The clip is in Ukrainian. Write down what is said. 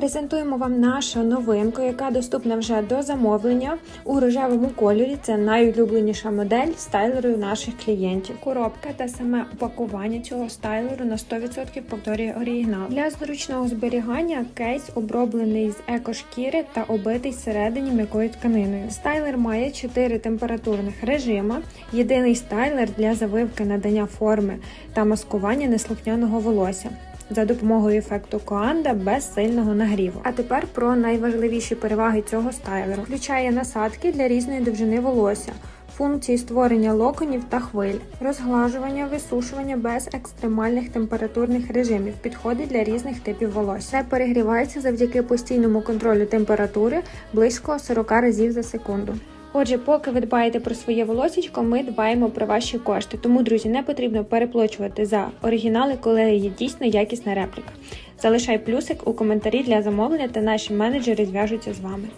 Презентуємо вам нашу новинку, яка доступна вже до замовлення у рожевому кольорі. Це найулюбленіша модель стайлеру наших клієнтів. Коробка та саме упакування цього стайлеру на 100% повторює оригінал. Для зручного зберігання кейс оброблений з екошкіри та обитий всередині м'якою тканиною. Стайлер має 4 температурних режима. Єдиний стайлер для завивки надання форми та маскування неслухняного волосся за допомогою ефекту Коанда без сильного нагріву. А тепер про найважливіші переваги цього стайлеру. Включає насадки для різної довжини волосся. Функції створення локонів та хвиль, розглажування, висушування без екстремальних температурних режимів, підходить для різних типів волосся. Це перегрівається завдяки постійному контролю температури близько 40 разів за секунду. Отже, поки ви дбаєте про своє волосічко, ми дбаємо про ваші кошти. Тому, друзі, не потрібно переплачувати за оригінали, коли є дійсно якісна репліка. Залишай плюсик у коментарі для замовлення, та наші менеджери зв'яжуться з вами.